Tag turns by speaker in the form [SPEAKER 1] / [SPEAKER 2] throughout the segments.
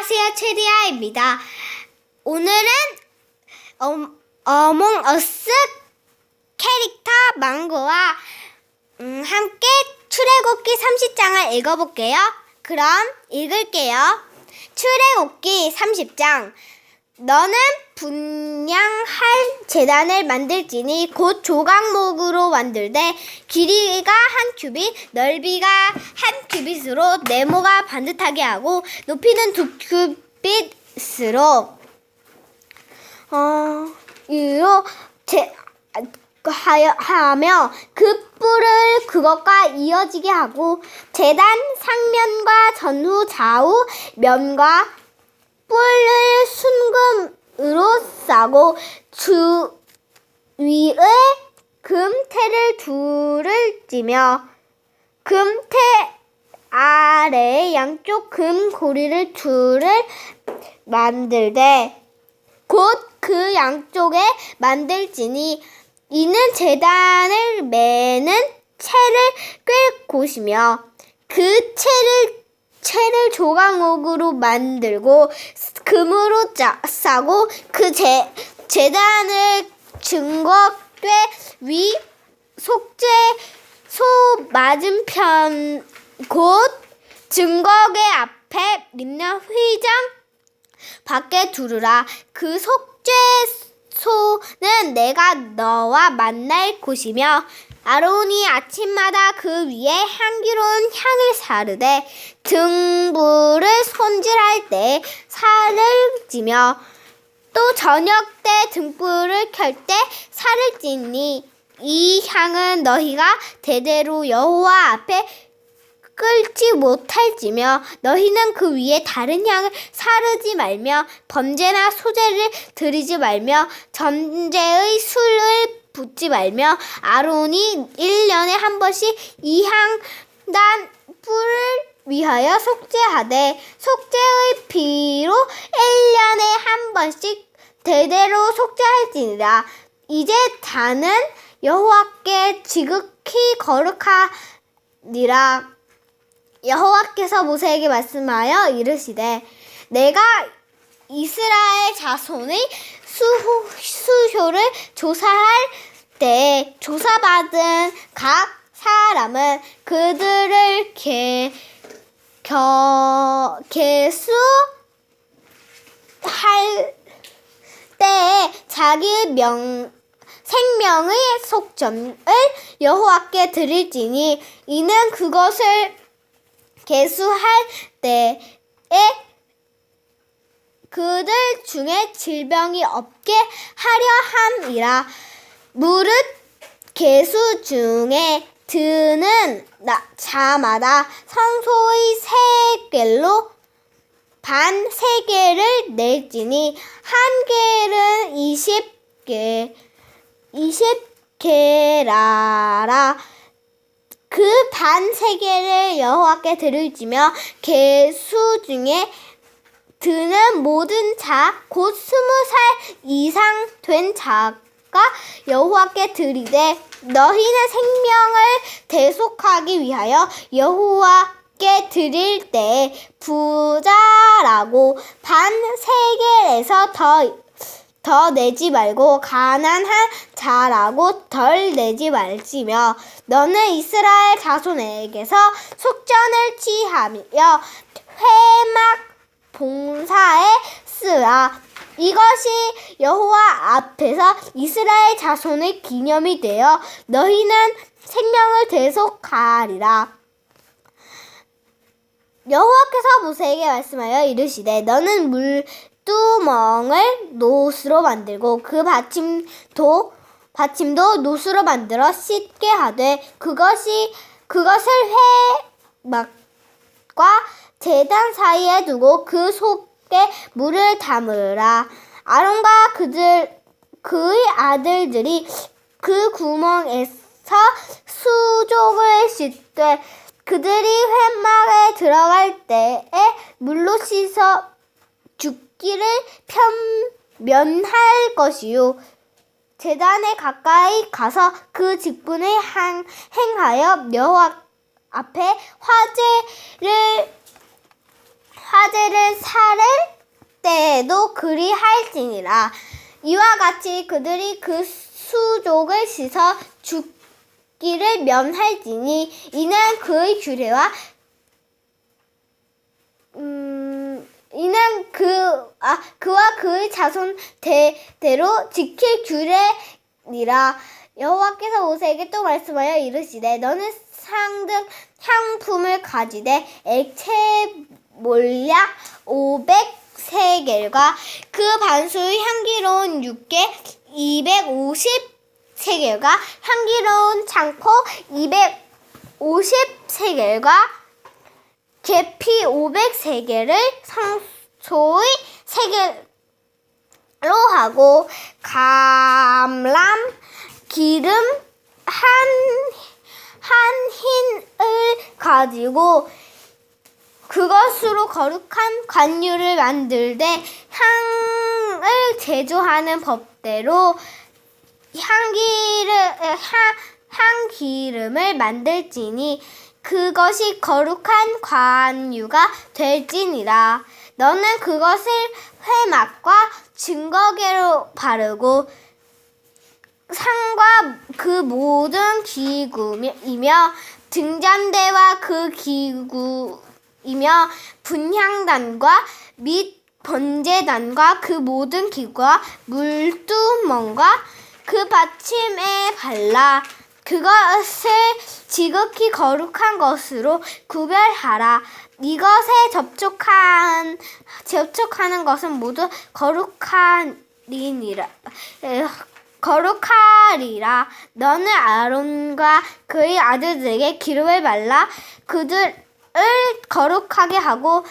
[SPEAKER 1] 안녕하세요, 체리아입니다. 오늘은 어, 몽어스 캐릭터 망고와 음, 함께 출애굽기 30장을 읽어볼게요. 그럼 읽을게요. 출애굽기 30장 너는 분양할 재단을 만들지니 곧 조각목으로 만들되 길이가 한 큐빗, 넓이가 한 큐빗으로 네모가 반듯하게 하고 높이는 두 큐빗으로. 어 이로 제 하여 하며 그 뿔을 그것과 이어지게 하고 재단 상면과 전후 좌우 면과 뿔을 순금으로 싸고 주 위에 금태를 둘을 찌며 금태 아래 양쪽 금 고리를 둘을 만들되 곧 그 양쪽에 만들지니 이는 재단을 매는 채를 꿰 곳이며 그 채를 채를 조각목으로 만들고 금으로 짜, 싸고 그 재, 재단을 증거 꿰위 속죄 소 맞은편 곧 증거궤 앞에 있는 휘장 밖에 두르라. 그 속죄 소는 내가 너와 만날 곳이며 아론이 아침마다 그 위에 향기로운 향을 사르되 등불을 손질할 때 살을 찌며 또 저녁 때 등불을 켤 때 살을 찌니 이 향은 너희가 대대로 여호와 앞에 끌지 못할지며 너희는 그 위에 다른 향을 사르지 말며 번제나 소제를 드리지 말며 전제의 술을 붓지 말며 아론이 일년에 한 번씩 이 향단 뿔을 위하여 속죄하되 속죄의 피로 일년에 한 번씩 대대로 속죄할지니라. 이제 다는 여호와께 지극히 거룩하니라. 여호와께서 모세에게 말씀하여 이르시되 내가 이스라엘 자손의 수호, 수효를 조사할 때 조사받은 각 사람은 그들을 개, 겨, 개수할 때에 자기 명, 생명의 속점을 여호와께 드릴지니 이는 그것을 개수할 때에 그들 중에 질병이 없게 하려 함이라. 무릇 개수 중에 드는 나- 자마다 성소의 세 개로 반 세 개를 낼지니 한 개는 이십 개 이십 개라라. 그 반 세 개를 여호와께 드릴지며 개수 중에 드는 모든 자 곧 스무 살 이상 된 자가 여호와께 드리되 너희는 생명을 대속하기 위하여 여호와께 드릴 때 부자라고 반세 개에서 더 더 내지 말고 가난한 자라고 덜 내지 말지며 너는 이스라엘 자손에게서 속전을 취하며 회막 봉사에 쓰라. 이것이 여호와 앞에서 이스라엘 자손의 기념이 되어 너희는 생명을 대속하리라. 여호와께서 모세에게 말씀하여 이르시되 너는 물두멍을 노스로 만들고 그 받침도 받침도 노스로 만들어 씻게 하되 그것이 그것을 회막과 재단 사이에 두고 그 속에 물을 담으라 아론과 그들 그의 아들들이 그 구멍에서 수족을 씻되 그들이 회막에 들어갈 때에 물로 씻어 죽기를 편면할 것이요. 재단에 가까이 가서 그 직분을 한- 행하여 여호와 앞에 화제를 화제를 살을 때도 그리 할지니라. 이와 같이 그들이 그 수족을 씻어 죽기를 면할지니 이는 그의 규례와 음, 이는 그, 아, 그와 그의 자손 대대로 지킬 규례니라. 여호와께서 모세에게 또 말씀하여 이르시되 너는 상등 향품을 가지되 액체 몰약 500세겔과 그 반수의 향기로운 육개 250세겔과 향기로운 창포 250세겔과 계피 500세겔을 상소의 세겔로 하고 감람 기름 한, 한 흰을 가지고 그것으로 거룩한 관유를 만들되 향을 제조하는 법대로 향기를 향, 향기름을 만들지니 그것이 거룩한 관유가 될지니라. 너는 그것을 회막과 증거계로 바르고 상과 그 모든 기구이며 등잔대와 그 기구 이며 분향단과 및 번제단과 그 모든 기구와 물두멍과 그 받침에 발라 그것을 지극히 거룩한 것으로 구별하라. 이것에 접촉한 접촉하는 것은 모두 거룩하니라. 에, 거룩하리라. 너는 아론과 그의 아들들에게 기름을 발라 그들을 거룩하게 하고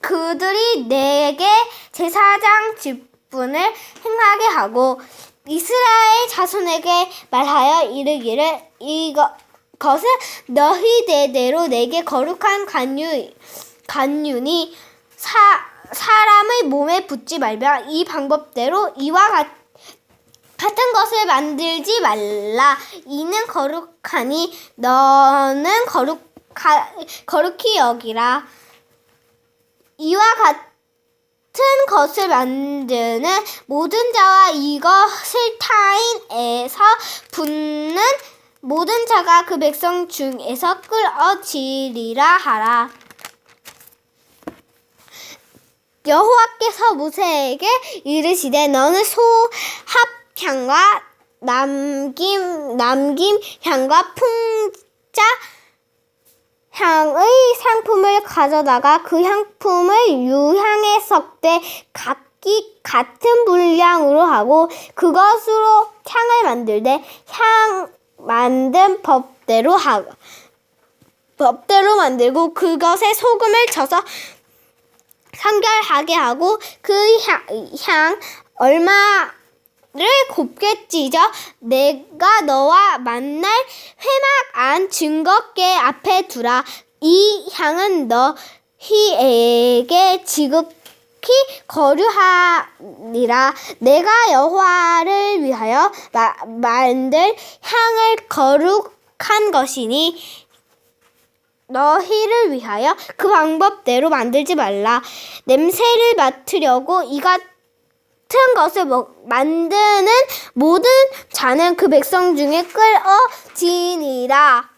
[SPEAKER 1] 그들이 내게 제사장 직분을 행하게 하고 이스라엘 자손에게 말하여 이르기를 이것 것은 너희 대대로 내게 거룩한 간유 간유니 사 사람의 몸에 붙지 말며 이 방법대로 이와 같 같은 것을 만들지 말라. 이는 거룩하니 너는 거룩 하, 거룩히 여기라. 이와 같은 것을 만드는 모든 자와 이것을 타인에서 붓는 모든 자가 그 백성 중에서 끌어지리라 하라. 여호와께서 모세에게 이르시되 너는 소합향과 남김 남김 향과 풍자 향의 상품을 가져다가 그 향품을 유향에 섞되 각기 같은 분량으로 하고 그것으로 향을 만들되 향 만든 법대로 하 법대로 만들고 그것에 소금을 쳐서 성결하게 하고 그 향, 향 얼마 를 곱게 찢어 내가 너와 만날 회막 안 증거계 앞에 두라. 이 향은 너희에게 지극히 거류하리라. 내가 여호와를 위하여 마, 만들 향을 거룩한 것이니 너희를 위하여 그 방법대로 만들지 말라. 냄새를 맡으려고 이 같은 것을 먹, 만드는 모든 자는 그 백성 중에 끌어지니라.